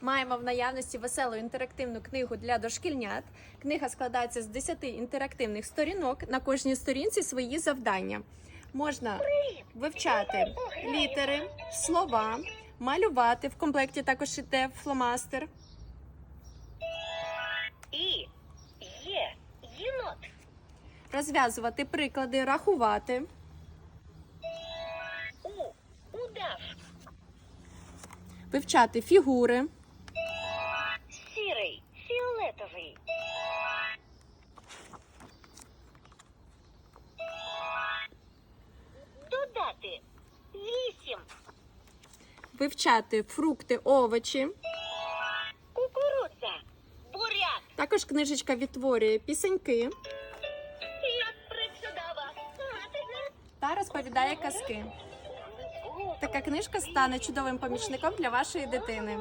Маємо в наявності веселу інтерактивну книгу для дошкільнят. Книга складається з 10 інтерактивних сторінок. На кожній сторінці свої завдання. Можна вивчати літери, слова, малювати. В комплекті також іде фломастер. І є єнот. розв'язувати приклади, рахувати, У удав. вивчати фігури, Додати вісім. вивчати фрукти, овочі. Кукурудза. Буряк. Також книжечка відтворює пісеньки та розповідає казки. Така книжка стане чудовим помічником для вашої дитини.